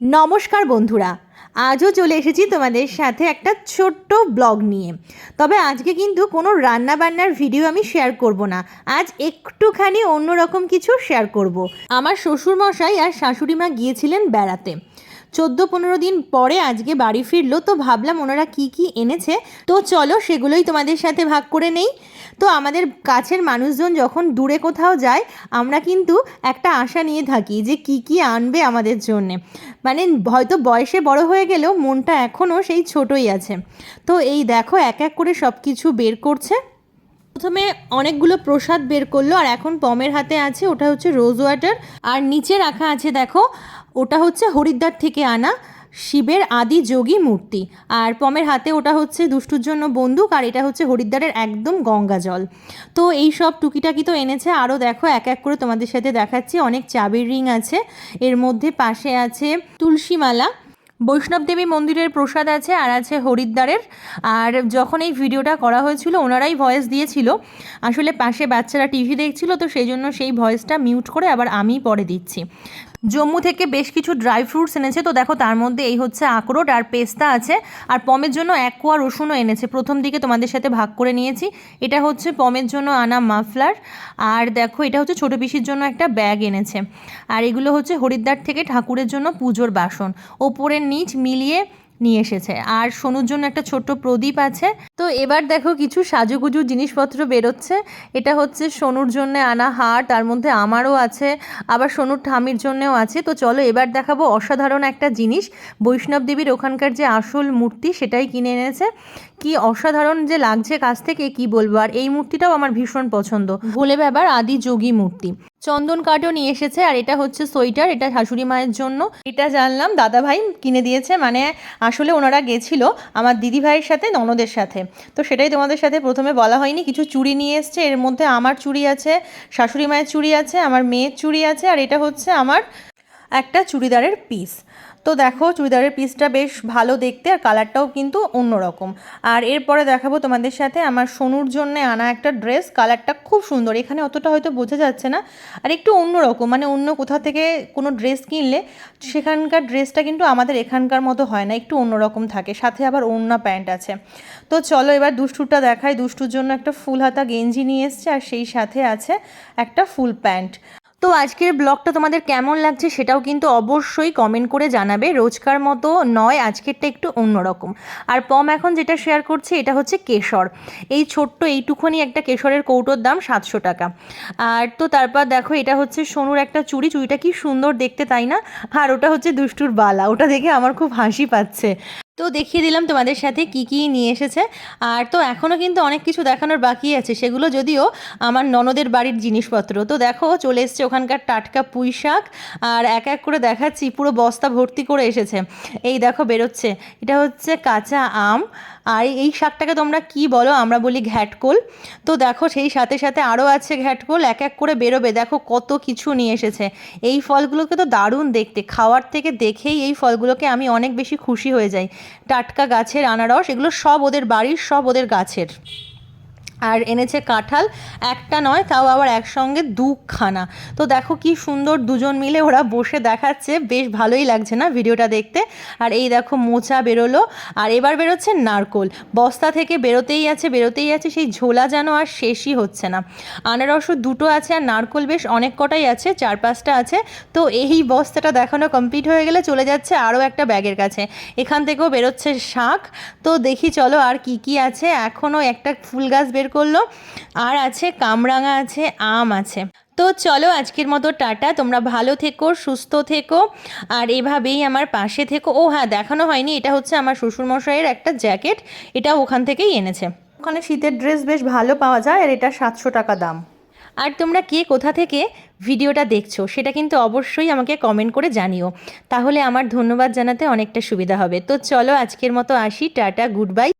নমস্কার বন্ধুরা, আজও চলে এসেছি তোমাদের সাথে একটা ছোট্ট ব্লগ নিয়ে তবে আজকে কিন্তু কোনো রান্না বান্নার ভিডিও আমি শেয়ার করব না, আজ একটুখানি অন্যরকম কিছু শেয়ার করব। আমার শ্বশুরমশাই আর শাশুড়ি মা গিয়েছিলেন বেড়াতে চোদ্দ পনেরো দিন পরে আজকে বাড়ি ফিরলো, তো ভাবলাম ওনারা কি কি এনেছে, তো চলো সেগুলোই তোমাদের সাথে ভাগ করে নেই। তো আমাদের কাছের মানুষজন যখন দূরে কোথাও যায়, আমরা কিন্তু একটা আশা নিয়ে থাকি যে কি কি আনবে আমাদের জন্যে। মানে হয়তো বয়সে বড় হয়ে গেলেও মনটা এখনও সেই ছোটই আছে। তো এই দেখো, এক এক করে সব কিছু বের করছে। প্রথমে অনেকগুলো প্রসাদ বের করল, আর এখন পমের হাতে আছে, ওটা হচ্ছে রোজ ওয়াটার, আর নিচে রাখা আছে, দেখো ওটা হচ্ছে হরিদ্বার থেকে আনা শিবের আদি যোগী মূর্তি। আর পমের হাতে ওটা হচ্ছে দুষ্টুর জন্য বন্দুক, আর এটা হচ্ছে হরিদ্বারের একদম গঙ্গা জল। তো এই সব টুকিটাকি তো এনেছে। আরও দেখো, এক এক করে তোমাদের সাথে দেখাচ্ছি। অনেক চাবির রিং আছে। এর মধ্যে পাশে আছে তুলসীমালা। বৈষ্ণব দেবী মন্দিরের প্রসাদ আছে আর আছে হরিদ্বারের। আর যখন এই ভিডিওটা করা হয়েছিল, ওনারাই ভয়েস দিয়েছিল। আসলে পাশে বাচ্চারা টিভি দেখছিল, তো সেই জন্য সেই ভয়েসটা মিউট করে আবার আমি পরে দিচ্ছি। জম্মু থেকে বেশ কিছু ড্রাই ফ্রুটস এনেছে। তো দেখো, তার মধ্যে এই হচ্ছে আখরোট আর পেস্তা আছে। আর পমের জন্য এক কোয়া রসুনও এনেছে। প্রথম দিকে তোমাদের সাথে ভাগ করে নিয়েছি। এটা হচ্ছে পমের জন্য আনা মাফলার। আর দেখো, এটা হচ্ছে ছোটো পিসির জন্য একটা ব্যাগ এনেছে। আর এগুলো হচ্ছে হরিদ্বার থেকে ঠাকুরের জন্য পুজোর বাসন। ওপরের নিচ মিলিয়ে নিয়ে এসেছে। আর সোনুর জন্য একটা ছোট্ট প্রদীপ আছে। তো এবার দেখো কিছু সাজুগুজু জিনিসপত্র বেরোচ্ছে। এটা হচ্ছে সোনুর জন্য আনা হার, তার মধ্যে আমারও আছে, আবার সোনুর ঠামির জন্যও আছে। তো চলো এবার দেখাবো অসাধারণ একটা জিনিস। বৈষ্ণব দেবীর ওখানকার যে আসল মূর্তি, সেটাই কিনে এনেছে। কি অসাধারণ যে লাগছে কাছ থেকে, কি বলব? আর এই মূর্তিটাও আমার ভীষণ পছন্দ। ভোলে বাবার আদি যোগী মূর্তি। চন্দন কাঠও নিয়ে এসেছে, আর এটা হচ্ছে সোয়েটার, এটা শাশুড়ি মায়ের জন্য। এটা জানলাম দাদা ভাই কিনে দিয়েছে মানে আসলে ওনারা গেছিল আমার দিদি ভাইয়ের সাথে, ননদের সাথে। তো সেটাই তোমাদের সাথে প্রথমে বলা হয়নি, কিছু চুড়ি নিয়ে এসছে, এর মধ্যে আমার চুড়ি আছে, শাশুড়ি মায়ের চুড়ি আছে, আমার মেয়ের চুড়ি আছে, আর এটা হচ্ছে আমার একটা চুড়িদারের পিস তো দেখো চুড়িদারের পিসটা বেশ ভালো দেখতে আর কালারটাও কিন্তু অন্যরকম। আর এরপরে দেখাবো তোমাদের সাথে আমার সোনুর জন্য আনা একটা ড্রেস কালারটা খুব সুন্দর। এখানে অতটা হয়তো বোঝা যাচ্ছে না। আর একটু অন্যরকম মানে অন্য কোথা থেকে কোনো ড্রেস কিনলে সেখানকার ড্রেসটা কিন্তু আমাদের এখানকার মতো হয় না, একটু অন্যরকম থাকে। সাথে আবার ওড়না প্যান্ট আছে। তো চলো এবার দুষ্টুটা দেখাই। দুষ্টুর জন্য একটা ফুল হাতা গেঞ্জি নিয়ে এসছে আর সেই সাথে আছে একটা ফুল প্যান্ট। তো আজকের ব্লগটা তোমাদের কেমন লাগছে সেটাও কিন্তু অবশ্যই কমেন্ট করে জানাবে। রোজকার মতো নয়, আজকেরটা একটু অন্যরকম। আর পম এখন যেটা শেয়ার করছে এটা হচ্ছে কেশর। এই ছোট্ট এইটুকুনি একটা কেশরের কৌটোর দাম সাতশো টাকা। আর তো তারপর দেখো এটা হচ্ছে সোনুর একটা চুড়ি। চুড়িটা কি সুন্দর দেখতে, তাই না? আর ওটা হচ্ছে দুষ্টুর বালা। ওটা দেখে আমার খুব হাসি পাচ্ছে। তো দেখিয়ে দিলাম তোমাদের সাথে কি কি নিয়ে এসেছে। আর তো এখনও কিন্তু অনেক কিছু দেখানোর বাকি আছে, সেগুলো যদিও আমার ননদের বাড়ির জিনিসপত্র। তো দেখো, চলে এসছে ওখানকার টাটকা পুঁই শাক, আর এক এক করে দেখাচ্ছি, পুরো বস্তা ভর্তি করে এসেছে। এই দেখো, বেরোচ্ছে। এটা হচ্ছে কাঁচা আম আর এই শাকটাকে তোমরা কি বলো? আমরা বলি ঘ্যাটকোল। তো দেখো সেই সাথে সাথে আরও আছে ঘ্যাটকোল, এক এক করে বেরোবে। দেখো কত কিছু নিয়ে এসেছে। এই ফলগুলোকে তো দারুণ দেখতে। খাওয়ার থেকে দেখেই এই ফলগুলোকে আমি অনেক বেশি খুশি হয়ে যাই। টাটকা গাছের আনারস, এগুলো সব ওদের বাড়ির, সব ওদের গাছের। আর এনেছে কাঁঠাল, একটা নয়, তাও আবার একসঙ্গে দুখানা। তো দেখো কি সুন্দর দুজন মিলে ওরা বসে দেখাচ্ছে, বেশ ভালোই লাগছে না ভিডিওটা দেখতে। আর এই দেখো মোচা বেরোলো, আর এবার বেরোচ্ছে নারকোল। বস্তা থেকে বেরোতেই আছে বেরোতেই আছে, সেই ঝোলা যেন আর শেষই হচ্ছে না। আনারসও দুটো আছে আর নারকোল বেশ অনেক কটাই আছে, চার পাঁচটা আছে। তো এই বস্তাটা দেখানো কমপ্লিট হয়ে গেলে চলে যাচ্ছে আরও একটা ব্যাগের কাছে। এখান থেকেও বেরোচ্ছে শাক। তো দেখি চলো আর কি কি আছে। এখনও একটা ফুল গাছ বের করল। আর আছে কামরাঙা আছে আম আছে। তো চলো আজকের মতো টাটা। তোমরা ভালো থেকো সুস্থ থেকো। আর এভাবেই আমার পাশে থেকো। ও হ্যাঁ দেখানো হয়নি। এটা হচ্ছে আমার শ্বশুরমশাইয়ের একটা জ্যাকেট। এটা ওখান থেকেই এনেছে। ওখানে শীতের ড্রেস বেশ ভালো পাওয়া যায় আর এটা সাতশো টাকা দাম। আর তোমরা কে কোথা থেকে ভিডিওটা দেখছ সেটা কিন্তু অবশ্যই আমাকে কমেন্ট করে জানিও। তাহলে আমার ধন্যবাদ জানাতে অনেকটা সুবিধা হবে। তো চলো আজকের মতো আসি। Tata good bye